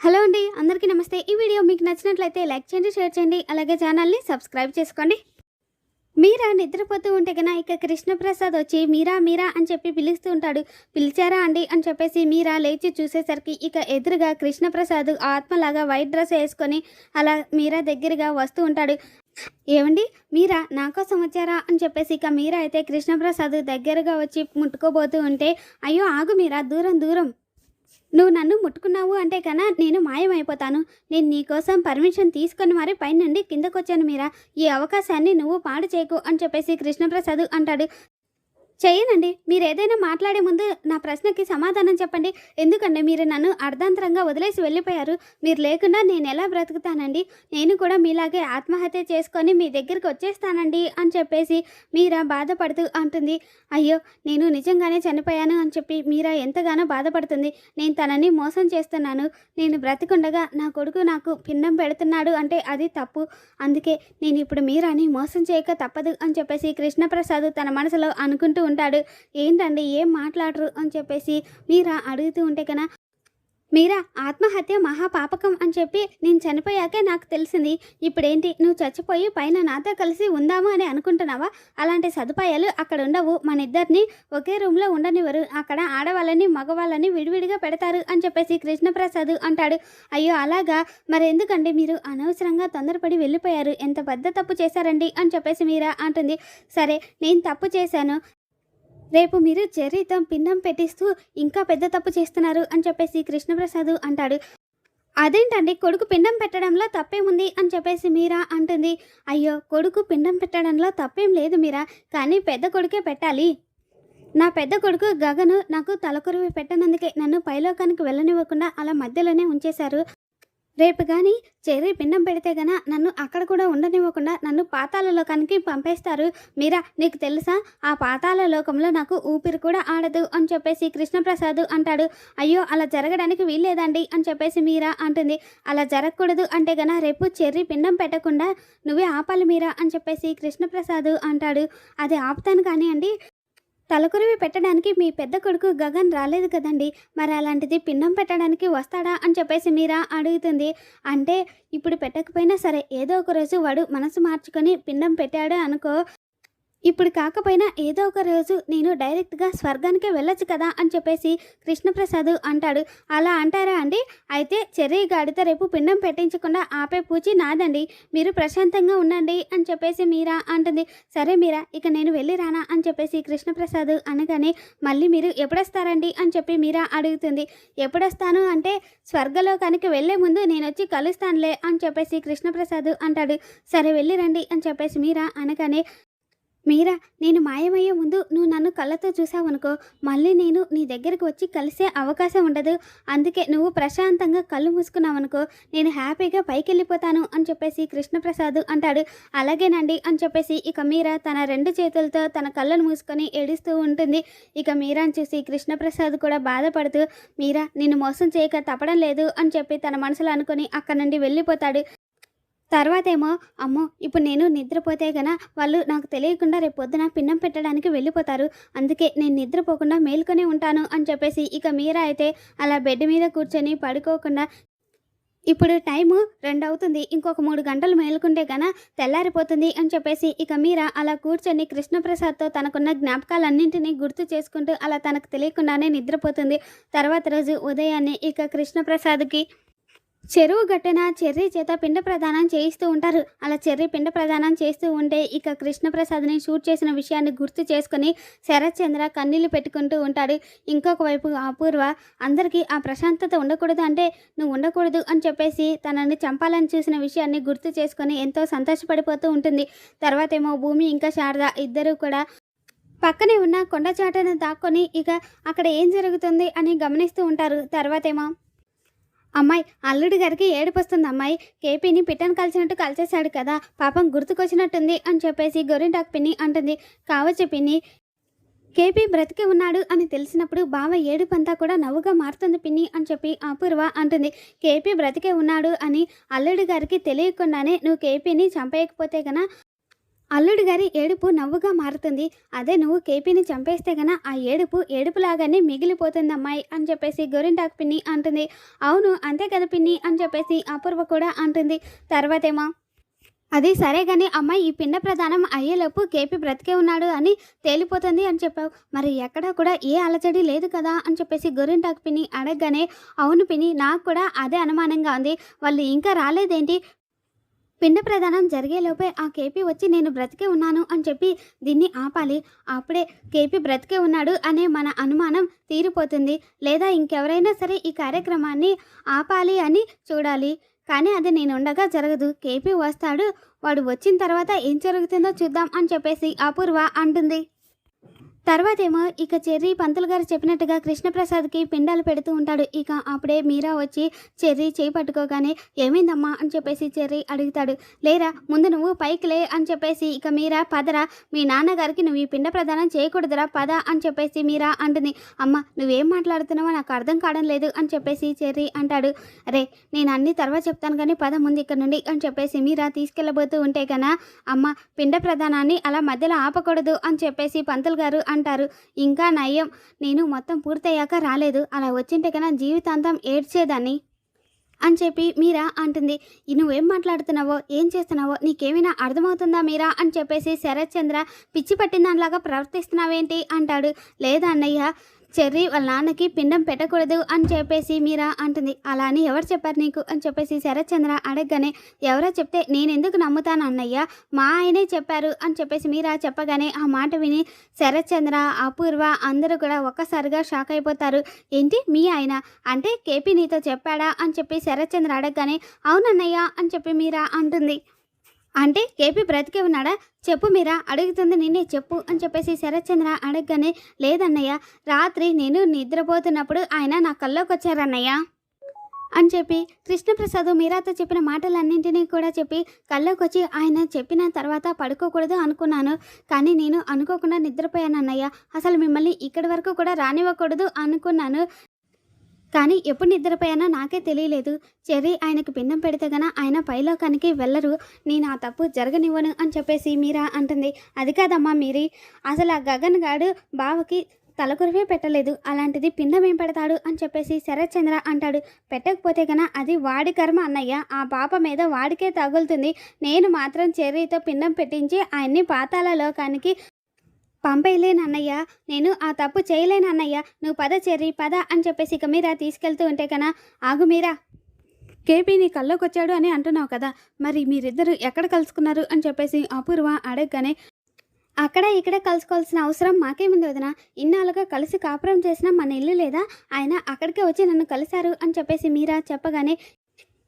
Hello అండి అందరికీ నమస్తే. ఈ వీడియో మీకు నచ్చినట్లయితే లైక్ చేయండి షేర్ చేయండి అలాగే ఛానల్ని సబ్స్క్రైబ్ చేసుకోండి. మీరా నిద్రపోతూ ఉంటే కన్నా ఇక కృష్ణప్రసాద్ వచ్చి మీరా మీరా అని చెప్పి పిలుస్తూ ఉంటాడు. పిలిచారా అండి అని చెప్పేసి మీరా లేచి చూసేసరికి ఇక ఎదురుగా కృష్ణప్రసాద్ ఆత్మలాగా వైట్ డ్రెస్ వేసుకొని అలా మీరా దగ్గరగా వస్తూ ఉంటాడు. ఏమండి మీరా నా కోసం వచ్చారా? అని చెప్పేసి ఇక మీరా అయితే కృష్ణప్రసాద్ దగ్గరగా వచ్చి ముట్టుకోబోతూ ఉంటే అయ్యో ఆగు మీరా దూరం దూరం. నువ్వు నన్ను ముట్టుకున్నావు అంటే కన్నా నేను మాయమైపోతాను. నేను నీకోసం పర్మిషన్ తీసుకొని మరి పైనుండి కిందకొచ్చాను మీరా. ఈ అవకాశాన్ని నువ్వు పాడు చేయకు అని చెప్పేసి కృష్ణప్రసాద్ అంటాడు. చేయనండి మీరు ఏదైనా మాట్లాడే ముందు నా ప్రశ్నకి సమాధానం చెప్పండి. ఎందుకంటే మీరు నన్ను అర్ధాంతరంగా వదిలేసి వెళ్ళిపోయారు. మీరు లేకుండా నేను ఎలా బ్రతుకుతానండి? నేను కూడా మీలాగే ఆత్మహత్య చేసుకొని మీ దగ్గరికి వచ్చేస్తానండి అని చెప్పేసి మీరా బాధపడుతూ అంటుంది. అయ్యో నేను నిజంగానే చనిపోయాను అని చెప్పి మీరా ఎంతగానో బాధపడుతుంది. నేను తనని మోసం చేస్తున్నాను. నేను బ్రతికుండగా నా కొడుకు నాకు పిండం పెడుతున్నాడు అంటే అది తప్పు. అందుకే నేను ఇప్పుడు మీరాని మోసం చేయక తప్పదు అని చెప్పేసి కృష్ణప్రసాద్ తన మనసులో అనుకుంటూ ఉంటాడు. ఏంటండి? ఏం మాట్లాడరు? అని చెప్పేసి మీరా అడుగుతూ ఉంటే కన్నా మీరా ఆత్మహత్య మహాపాపకం అని చెప్పి నేను చనిపోయాకే నాకు తెలిసింది. ఇప్పుడేంటి? నువ్వు చచ్చిపోయి పైన నాతో కలిసి ఉందాము అని అనుకుంటున్నావా? అలాంటి సదుపాయాలు అక్కడ ఉండవు. మన ఇద్దరిని ఒకే రూమ్లో ఉండనివ్వరు. అక్కడ ఆడవాళ్ళని మగవాళ్ళని విడివిడిగా పెడతారు అని చెప్పేసి కృష్ణప్రసాద్ అంటాడు. అయ్యో అలాగా? మరి ఎందుకండి మీరు అనవసరంగా తొందరపడి వెళ్ళిపోయారు? ఎంత పెద్ద తప్పు చేశారండి? అని చెప్పేసి మీరా అంటుంది. సరే నేను తప్పు చేశాను. రేపు మీరు చెర్రీతో పిండం పెట్టిస్తూ ఇంకా పెద్ద తప్పు చేస్తున్నారు అని చెప్పేసి కృష్ణప్రసాద్ అంటాడు. అదేంటండి? కొడుకు పిండం పెట్టడంలో తప్పేముంది? అని చెప్పేసి మీరా అంటుంది. అయ్యో కొడుకు పిండం పెట్టడంలో తప్పేం లేదు మీరా కానీ పెద్ద కొడుకే పెట్టాలి. నా పెద్ద కొడుకు గగను నాకు తలకొరివి పెట్టనందుకే నన్ను పైలోకానికి వెళ్ళనివ్వకుండా అలా మధ్యలోనే ఉంచేశారు. రేపు కానీ చెర్రీ పిండం పెడితే గన నన్ను అక్కడ కూడా ఉండనివ్వకుండా నన్ను పాతాలలోకానికి పంపేస్తారు. మీరా నీకు తెలుసా? ఆ పాతాల లోకంలో నాకు ఊపిరి కూడా ఆడదు అని చెప్పేసి కృష్ణప్రసాద్ అంటాడు. అయ్యో అలా జరగడానికి వీల్లేదండి అని చెప్పేసి మీరా అంటుంది. అలా జరగకూడదు అంటే గన రేపు చెర్రీ పిండం పెట్టకుండా నువ్వే ఆపాలి మీరా అని చెప్పేసి కృష్ణప్రసాద్ అంటాడు. అది ఆపుతాను కానీ అండి తలకురివి పెట్టడానికి మీ పెద్ద కొడుకు గగన్ రాలేదు కదండి. మరి అలాంటిది పిండం పెట్టడానికి వస్తాడా అని చెప్పేసి మీరా అడుగుతుంది. అంటే ఇప్పుడు పెట్టకపోయినా సరే ఏదో ఒక రోజు వాడు మనసు మార్చుకొని పిండం పెట్టాడు అనుకో ఇప్పుడు కాకపోయినా ఏదో ఒక రోజు నేను డైరెక్ట్గా స్వర్గానికే వెళ్ళొచ్చు కదా అని చెప్పేసి కృష్ణప్రసాద్ అంటాడు. అలా అంటారా అండి? అయితే చెర్రీ గాడితో రేపు పిండం పెట్టించకుండా ఆపే పూచి నాదండి. మీరు ప్రశాంతంగా ఉండండి అని చెప్పేసి మీరా అంటుంది. సరే మీరా ఇక నేను వెళ్ళి రానా అని చెప్పేసి కృష్ణప్రసాద్ అనగానే మళ్ళీ మీరు ఎప్పుడొస్తారండి అని చెప్పి మీరా అడుగుతుంది. ఎప్పుడొస్తాను అంటే స్వర్గలోకానికి వెళ్ళే ముందు నేను వచ్చి కలుస్తానులే అని చెప్పేసి కృష్ణప్రసాద్ అంటాడు. సరే వెళ్ళి రండి అని చెప్పేసి మీరా అనగానే మీరా నేను మాయమయ్యే ముందు నువ్వు నన్ను కళ్ళతో చూసావనుకో మళ్ళీ నేను నీ దగ్గరకు వచ్చి కలిసే అవకాశం ఉండదు. అందుకే నువ్వు ప్రశాంతంగా కళ్ళు మూసుకున్నావనుకో నేను హ్యాపీగా పైకి వెళ్ళిపోతాను అని చెప్పేసి కృష్ణప్రసాద్ అంటాడు. అలాగేనండి అని చెప్పేసి ఇక మీరా తన రెండు చేతులతో తన కళ్ళను మూసుకొని ఏడుస్తూ ఉంటుంది. ఇక మీరాని చూసి కృష్ణప్రసాద్ కూడా బాధపడుతూ మీరా నిన్ను మోసం చేయక తప్పడం లేదు అని చెప్పి తన మనసులో అనుకొని అక్కడి నుండి వెళ్ళిపోతాడు. తర్వాతేమో అమ్మో ఇప్పుడు నేను నిద్రపోతే గన వాళ్ళు నాకు తెలియకుండా రేపు పొద్దున పిన్నం పెట్టడానికి వెళ్ళిపోతారు. అందుకే నేను నిద్రపోకుండా మేల్కొనే ఉంటాను అని చెప్పేసి ఇక మీరా అయితే అలా బెడ్ మీద కూర్చొని పడుకోకుండా ఇప్పుడు టైము రెండు అవుతుంది ఇంకొక మూడు గంటలు మేలుకుంటే గన తెల్లారిపోతుంది అని చెప్పేసి ఇక మీరా అలా కూర్చొని కృష్ణప్రసాద్తో తనకున్న జ్ఞాపకాలన్నింటినీ గుర్తు చేసుకుంటూ అలా తనకు తెలియకుండానే నిద్రపోతుంది. తర్వాత రోజు ఉదయాన్నే ఇక కృష్ణప్రసాద్కి చెరువు గట్టున చెర్రీ చేత పిండ ప్రదానం చేయిస్తూ ఉంటారు. అలా చెర్రీ పిండ ప్రదానం చేస్తూ ఉంటే ఇక కృష్ణప్రసాద్ని షూట్ చేసిన విషయాన్ని గుర్తు చేసుకుని శరత్ చంద్ర కన్నీళ్ళు పెట్టుకుంటూ ఉంటాడు. ఇంకొక వైపు అపూర్వ అందరికీ ఆ ప్రశాంతత ఉండకూడదు అంటే నువ్వు ఉండకూడదు అని చెప్పేసి తనని చంపాలని చూసిన విషయాన్ని గుర్తు చేసుకొని ఎంతో సంతోషపడిపోతూ ఉంటుంది. తర్వాత ఏమో భూమి ఇంకా శారద ఇద్దరూ కూడా పక్కనే ఉన్న కొండ చాటను దాక్కొని ఇక అక్కడ ఏం జరుగుతుంది అని గమనిస్తూ ఉంటారు. తర్వాతేమో అమ్మాయి అల్లుడి గారికి ఏడుపు వస్తుంది అమ్మాయి కేపీని పిట్టను కలిసినట్టు కలిసేశాడు కదా పాపం గుర్తుకొచ్చినట్టుంది అని చెప్పేసి గొరింటాకు పిన్ని అంటుంది. కావచ్చు పిన్ని కేపీ బ్రతికి ఉన్నాడు అని తెలిసినప్పుడు బావ ఏడుపంతా కూడా నవ్వుగా మారుతుంది పిన్ని అని చెప్పి అపూర్వ అంటుంది. కేపీ బ్రతికే ఉన్నాడు అని అల్లుడి గారికి తెలియకుండానే నువ్వు కేపీని చంపేయకపోతే గన అల్లుడు గారి ఏడుపు నవ్వుగా మారుతుంది. అదే నువ్వు కేపీని చంపేస్తే గన ఆ ఏడుపు ఏడుపులాగానే మిగిలిపోతుంది అమ్మాయి అని చెప్పేసి గోరింటాకు పిన్ని అంటుంది. అవును అంతే కదా పిన్ని అని చెప్పేసి అపూర్వ కూడా అంటుంది. తర్వాతేమో అది సరే కానీ అమ్మాయి ఈ పిండ ప్రధానం అయ్యేలోపు కేపీ బ్రతికే ఉన్నాడు అని తేలిపోతుంది అని చెప్పావు. మరి ఎక్కడా కూడా ఏ అలచడి లేదు కదా అని చెప్పేసి గొరింటాకు పిన్ని అడగగానే అవును పిన్ని నాకు కూడా అదే అనుమానంగా ఉంది. వాళ్ళు ఇంకా రాలేదేంటి? పిండ ప్రదానం జరిగేలోపే ఆ కేపీ వచ్చి నేను బ్రతికే ఉన్నాను అని చెప్పి దీన్ని ఆపాలి. అప్పుడే కేపీ బ్రతికే ఉన్నాడు అనే మన అనుమానం తీరిపోతుంది. లేదా ఇంకెవరైనా సరే ఈ కార్యక్రమాన్ని ఆపాలి అని చూడాలి. కానీ అది నేను ఉండగా జరగదు. కేపీ వస్తాడు. వాడు వచ్చిన తర్వాత ఏం జరుగుతుందో చూద్దాం అని చెప్పేసి అపూర్వ అంటుంది. తర్వాతేమో ఇక చెర్రీ పంతులు గారు చెప్పినట్టుగా కృష్ణప్రసాద్కి పిండాలు పెడుతూ ఉంటాడు. ఇక అప్పుడే మీరా వచ్చి చెర్రీ చేయి పట్టుకోగానే ఏమైందమ్మా? అని చెప్పేసి చెర్రీ అడుగుతాడు. లేరా ముందు నువ్వు పైకి లే అని చెప్పేసి ఇక మీరా పదరా మీ నాన్నగారికి నువ్వు ఈ పిండ ప్రదానం చేయకూడదురా పద అని చెప్పేసి మీరా అంటుంది. అమ్మ నువ్వేం మాట్లాడుతున్నావో నాకు అర్థం కావడం లేదు అని చెప్పేసి చెర్రీ అంటాడు. అరే నేను అన్ని తర్వాత చెప్తాను కానీ పద ముందు ఇక్కడ నుండి అని చెప్పేసి మీరా తీసుకెళ్ళబోతూ ఉంటే కన్నా అమ్మ పిండ ప్రదానాన్ని అలా మధ్యలో ఆపకూడదు అని చెప్పేసి పంతులు గారు అంటారు. ఇంకా నయం నేను మొత్తం పూర్తయ్యాక రాలేదు. అలా వచ్చింటే కన్నా జీవితాంతం ఏడ్చేదాన్ని అని చెప్పి మీరా అంటుంది. నువ్వేం మాట్లాడుతున్నావో ఏం చేస్తున్నావో నీకేమైనా అర్థమవుతుందా మీరా? అని చెప్పేసి శరత్ చంద్ర పిచ్చి పట్టిన దానిలాగా ప్రవర్తిస్తున్నావేంటి అంటాడు. లేదా అన్నయ్య చెర్రీ వాళ్ళ నాన్నకి పిండం పెట్టకూడదు అని చెప్పేసి మీరా అంటుంది. అలా అని ఎవరు చెప్పారు నీకు అని చెప్పేసి శరత్ చంద్ర అడగగానే ఎవరో చెప్తే నేను ఎందుకు నమ్ముతాను అన్నయ్య? మా ఆయనే చెప్పారు అని చెప్పేసి మీరా చెప్పగానే ఆ మాట విని శరత్ చంద్ర అపూర్వ అందరూ కూడా ఒక్కసారిగా షాక్ అయిపోతారు. ఏంటి మీ ఆయన? అంటే కేపీ నీతో చెప్పాడా అని చెప్పి శరత్ చంద్ర అడగగానే అవునన్నయ్య అని చెప్పి మీరా అంటుంది. అంటే కేపీ బ్రతికే ఉన్నాడా? చెప్పు మీరా అడుగుతుంది నిన్నే చెప్పు అని చెప్పేసి శరత్చంద్ర అడగగానే లేదన్నయ్య రాత్రి నేను నిద్రపోతున్నప్పుడు ఆయన నా కల్లోకి వచ్చారన్నయ్య అని చెప్పి కృష్ణప్రసాద్ మీరాతో చెప్పిన మాటలన్నింటినీ కూడా చెప్పి కళ్ళకు వచ్చి ఆయన చెప్పిన తర్వాత పడుకోకూడదు అనుకున్నాను. కానీ నేను అనుకోకుండా నిద్రపోయాను అన్నయ్య అసలు మిమ్మల్ని ఇక్కడి వరకు కూడా రానివ్వకూడదు అనుకున్నాను. కానీ ఎప్పుడు నిద్రపోయానో నాకే తెలియలేదు. చెర్రీ ఆయనకు పిండం పెడితే గన ఆయన పైలోకానికి వెళ్ళరు. నేను ఆ తప్పు జరగనివ్వను అని చెప్పేసి మీరా అంటుంది. అది కాదమ్మా మీరి. అసలు ఆ గగన్ గాడు బావకి తలకురివే పెట్టలేదు. అలాంటిది పిండం ఏం పెడతాడు అని చెప్పేసి శరత్చంద్ర అంటాడు. పెట్టకపోతే గన అది వాడి కర్మ అన్నయ్య. ఆ పాప మీద వాడికే తగులుతుంది. నేను మాత్రం చెర్రీతో పిండం పెట్టించి ఆయన్ని పాతాల లోకానికి పంపేయలేను అన్నయ్య నేను ఆ తప్పు చేయలేను అన్నయ్య నువ్వు పద చెర్రి పద అని చెప్పేసి ఇక మీరా తీసుకెళ్తూ ఉంటే కన్నా ఆగు మీరా. కేపీ నీ కల్లోకి అని అంటున్నావు కదా మరి మీరిద్దరు ఎక్కడ కలుసుకున్నారు అని చెప్పేసి అపూర్వ అడగగానే అక్కడ ఇక్కడ కలుసుకోవాల్సిన అవసరం మాకేముంది వదిన ఇన్నాళ్ళుగా కలిసి కాపురం చేసిన మన ఇల్లు లేదా ఆయన అక్కడికే వచ్చి నన్ను కలిశారు అని చెప్పేసి మీరా చెప్పగానే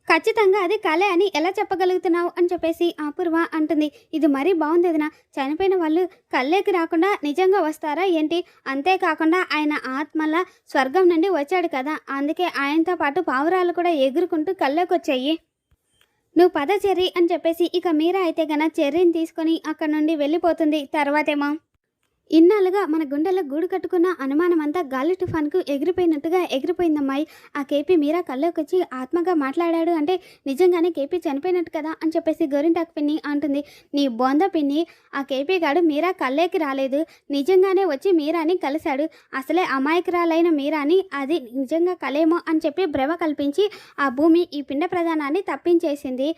ఖచ్చితంగా అది కళే అని ఎలా చెప్పగలుగుతున్నావు అని చెప్పేసి అపూర్వ అంటుంది. ఇది మరీ బాగుంది వదిన చనిపోయిన వాళ్ళు కళ్ళేకి రాకుండా నిజంగా వస్తారా ఏంటి? అంతేకాకుండా ఆయన ఆత్మల స్వర్గం నుండి వచ్చాడు కదా. అందుకే ఆయనతో పాటు పావురాలు కూడా ఎగురుకుంటూ కళ్ళేకి వచ్చాయి నువ్వు పద చెర్రీ అని చెప్పేసి ఇక మీరా అయితే గన చెర్రీని తీసుకొని అక్కడ నుండి వెళ్ళిపోతుంది. తర్వాతేమో ఇన్నాళ్ళుగా మన గుండెల్లో గూడు కట్టుకున్న అనుమానం అంతా గాలి తుఫాన్కు ఎగిరిపోయినట్టుగా ఎగిరిపోయిందమ్మాయి. ఆ కేపీ మీరా కల్లోకి వచ్చి ఆత్మగా మాట్లాడాడు అంటే నిజంగానే కేపీ చనిపోయినట్టు కదా అని చెప్పేసి గోరింటాకు పిన్ని అంటుంది. నీ బొంద పిన్ని ఆ కేపీ గాడు మీరా కళ్ళేకి రాలేదు. నిజంగానే వచ్చి మీరాని కలిశాడు. అసలే అమాయకురాలైన మీరాని అది నిజంగా కలేమో అని చెప్పి భ్రమ కల్పించి ఆ భూమి ఈ పిండ ప్రధానాన్ని తప్పించేసింది.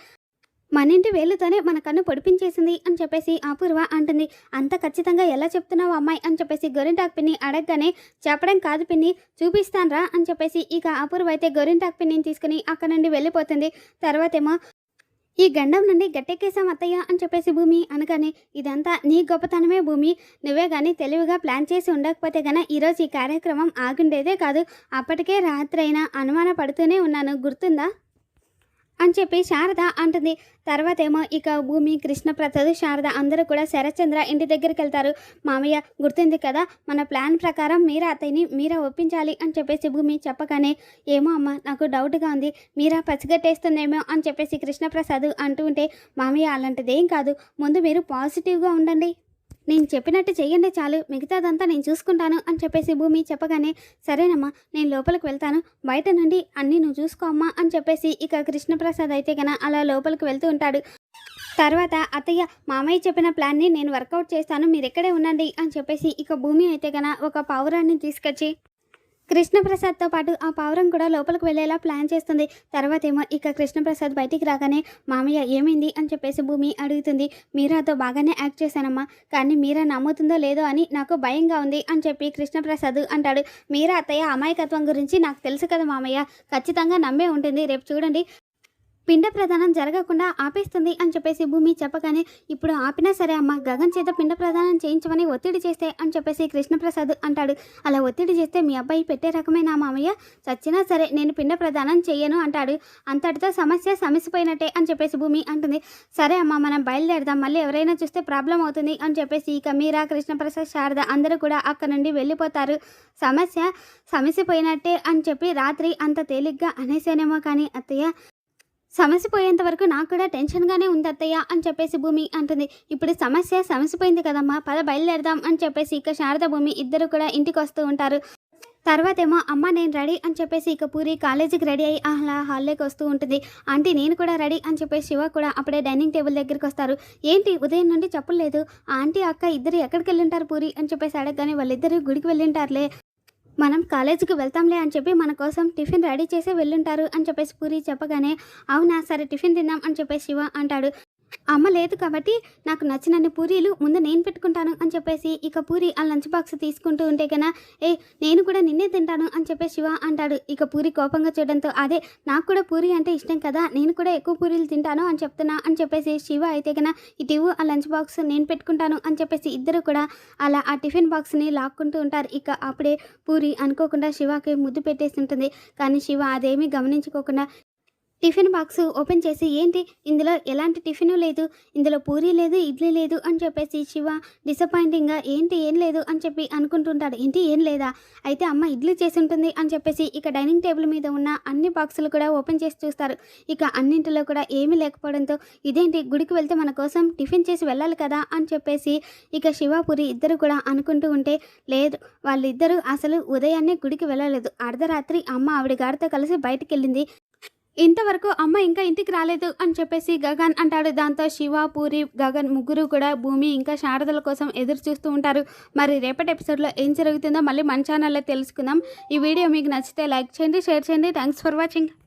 మనింటి వేలుతోనే మన కన్ను పొడిపించేసింది అని చెప్పేసి అపూర్వ అంటుంది. అంత ఖచ్చితంగా ఎలా చెప్తున్నావు అమ్మాయి అని చెప్పేసి గొరింటాక్ పిన్ని అడగగానే చెప్పడం కాదు పిన్ని చూపిస్తాన్రా అని చెప్పేసి ఇక అపూర్వ అయితే గొరింటాక్ పిన్నిని తీసుకుని అక్కడ నుండి వెళ్ళిపోతుంది. తర్వాతేమో ఈ గండం నుండి గట్టెక్కేసాం అత్తయ్య అని చెప్పేసి భూమి అనగానే ఇదంతా నీ గొప్పతనమే భూమి. నువ్వే కానీ తెలివిగా ప్లాన్ చేసి ఉండకపోతే గన ఈరోజు ఈ కార్యక్రమం ఆగుండేదే కాదు. అప్పటికే రాత్రైనా అనుమాన పడుతూనే ఉన్నాను. గుర్తుందా? అని చెప్పి శారద అంటుంది. తర్వాత ఏమో ఇక భూమి కృష్ణప్రసాద్ శారద అందరూ కూడా శరత్చంద్ర ఇంటి దగ్గరికి వెళ్తారు. మామయ్య గుర్తుంది కదా మన ప్లాన్ ప్రకారం మీరా అతయ్యని మీరా ఒప్పించాలి అని చెప్పేసి భూమి చెప్పగానే ఏమో అమ్మ నాకు డౌట్గా ఉంది. మీరా పసిగట్టేస్తుందేమో అని చెప్పేసి కృష్ణప్రసాద్ అంటూ ఉంటే మామయ్య అలాంటిదేం కాదు. ముందు మీరు పాజిటివ్గా ఉండండి. నేను చెప్పినట్టు చెయ్యండి చాలు మిగతాదంతా నేను చూసుకుంటాను అని చెప్పేసి భూమి చెప్పగానే సరేనమ్మా నేను లోపలికి వెళ్తాను బయట నుండి అన్నీ నువ్వు చూసుకో అమ్మా అని చెప్పేసి ఇక కృష్ణప్రసాద్ అయితే గన అలా లోపలికి వెళ్తూ ఉంటాడు. తర్వాత అత్తయ్య మామయ్య చెప్పిన ప్లాన్ని నేను వర్కౌట్ చేస్తాను మీరు ఇక్కడే ఉండండి అని చెప్పేసి ఇక భూమి అయితే గన ఒక పావురాన్ని తీసుకొచ్చి కృష్ణప్రసాద్తో పాటు ఆ పావురం కూడా లోపలికి వెళ్ళేలా ప్లాన్ చేస్తుంది. తర్వాత ఏమో ఇక కృష్ణప్రసాద్ బయటికి రాగానే మామయ్య ఏమైంది? అని చెప్పేసి భూమి అడుగుతుంది. మీరాతో బాగానే యాక్ట్ చేశానమ్మా కానీ మీరా నమ్ముతుందో లేదో అని నాకు భయంగా ఉంది అని చెప్పి కృష్ణప్రసాద్ అంటాడు. మీరా అత్తయ్య అమాయకత్వం గురించి నాకు తెలుసు కదా మామయ్య ఖచ్చితంగా నమ్మే ఉంటుంది. రేపు చూడండి పిండ ప్రదానం జరగకుండా ఆపేస్తుంది అని చెప్పేసి భూమి చెప్పగానే ఇప్పుడు ఆపినా సరే అమ్మ గగన్ చేత పిండ ప్రదానం చేయించమని ఒత్తిడి చేస్తే అని చెప్పేసి కృష్ణప్రసాద్ అంటాడు. అలా ఒత్తిడి చేస్తే మీ అబ్బాయి పెట్టే రకమైన మామయ్య. చచ్చినా సరే నేను పిండ ప్రదానం చేయను అంటాడు. అంతటితో సమస్య సమసిపోయినట్టే అని చెప్పేసి భూమి అంటుంది. సరే అమ్మ మనం బయలుదేరదాం. మళ్ళీ ఎవరైనా చూస్తే ప్రాబ్లం అవుతుంది అని చెప్పేసి ఇక మీరా కృష్ణప్రసాద్ శారద అందరూ కూడా అక్కడ నుండి వెళ్ళిపోతారు. సమస్య సమసిపోయినట్టే అని చెప్పి రాత్రి అంత తేలిగ్గా అనేసానేమో కానీ అత్తయ్య సమస్య పోయేంత వరకు నాకు కూడా టెన్షన్గానే ఉంది అత్తయ్య అని చెప్పేసి భూమి అంటుంది. ఇప్పుడు సమస్య సమసిపోయింది కదమ్మా పద బయలుదేరదాం అని చెప్పేసి ఇక శారద భూమి ఇద్దరు కూడా ఇంటికి వస్తూ ఉంటారు. తర్వాత ఏమో అమ్మ నేను రెడీ అని చెప్పేసి ఇక పూరి కాలేజీకి రెడీ అయ్యి అలా హాల్లోకి వస్తూ ఉంటుంది. ఆంటీ నేను కూడా రెడీ అని చెప్పేసి శివ కూడా అప్పుడే డైనింగ్ టేబుల్ దగ్గరికి వస్తారు. ఏంటి ఉదయం నుండి చెప్పలేదు? లేదు ఆంటీ అక్క ఇద్దరు ఎక్కడికి వెళ్ళింటారు పూరి అని చెప్పేసి అడగగానే వాళ్ళిద్దరు గుడికి వెళ్ళింటారులే మనం కాలేజీకి వెళ్తాంలే అని చెప్పి మన కోసం టిఫిన్ రెడీ చేసి వెళ్ళుంటారు అని చెప్పేసి పూరి చెప్పగానే అవునా సరే టిఫిన్ తిందాం అని చెప్పేసి శివ అంటాడు. అమ్మ లేదు కాబట్టి నాకు నచ్చినన్ని పూరీలు ముందు నేను పెట్టుకుంటాను అని చెప్పేసి ఇక పూరి ఆ లంచ్ బాక్స్ తీసుకుంటూ ఉంటే కన్నా ఏ నేను కూడా నిన్నే తింటాను అని చెప్పేసి శివ అంటాడు. ఇక పూరి కోపంగా చూడడంతో అదే నాకు కూడా పూరి అంటే ఇష్టం కదా నేను కూడా ఎక్కువ పూరీలు తింటాను అని చెప్తున్నా అని చెప్పేసి శివ అయితే కన్నా ఇటు ఆ లంచ్ బాక్స్ నేను పెట్టుకుంటాను అని చెప్పేసి ఇద్దరు కూడా అలా ఆ టిఫిన్ బాక్స్ని లాక్కుంటూ ఉంటారు. ఇక అప్పుడే పూరి అనుకోకుండా శివకి ముద్దు పెట్టేసి ఉంటుంది. కానీ శివ అదేమీ గమనించుకోకుండా టిఫిన్ బాక్స్ ఓపెన్ చేసి ఏంటి? ఇందులో ఎలాంటి టిఫిన్ లేదు? ఇందులో పూరి లేదు ఇడ్లీ లేదు అని చెప్పేసి శివ డిసప్పాయింటింగ్గా ఏంటి? ఏం లేదు అని చెప్పి అనుకుంటుంటాడు. ఏంటి? ఏం లేదా? అయితే అమ్మ ఇడ్లీ చేసి ఉంటుంది అని చెప్పేసి ఇక డైనింగ్ టేబుల్ మీద ఉన్న అన్ని బాక్సులు కూడా ఓపెన్ చేసి చూస్తారు. ఇక అన్నింటిలో కూడా ఏమీ లేకపోవడంతో ఇదేంటి? గుడికి వెళ్తే మన కోసం టిఫిన్ చేసి వెళ్ళాలి కదా అని చెప్పేసి ఇక శివాపురి ఇద్దరు కూడా అనుకుంటూ ఉంటే లేదు వాళ్ళిద్దరూ అసలు ఉదయాన్నే గుడికి వెళ్ళలేదు. అర్ధరాత్రి అమ్మ ఆవిడ గారితో కలిసి బయటకు వెళ్ళింది ఇంతవరకు అమ్మ ఇంకా ఇంటికి రాలేదు అని చెప్పేసి గగన్ అంటాడు. దాంతో శివ పూరి గగన్ ముగ్గురు కూడా భూమి ఇంకా శారదల కోసం ఎదురు చూస్తూ ఉంటారు. మరి రేపటి ఎపిసోడ్లో ఏం జరుగుతుందో మళ్ళీ మన ఛానల్లో తెలుసుకుందాం. ఈ వీడియో మీకు నచ్చితే లైక్ చేయండి షేర్ చేయండి. Thanks for watching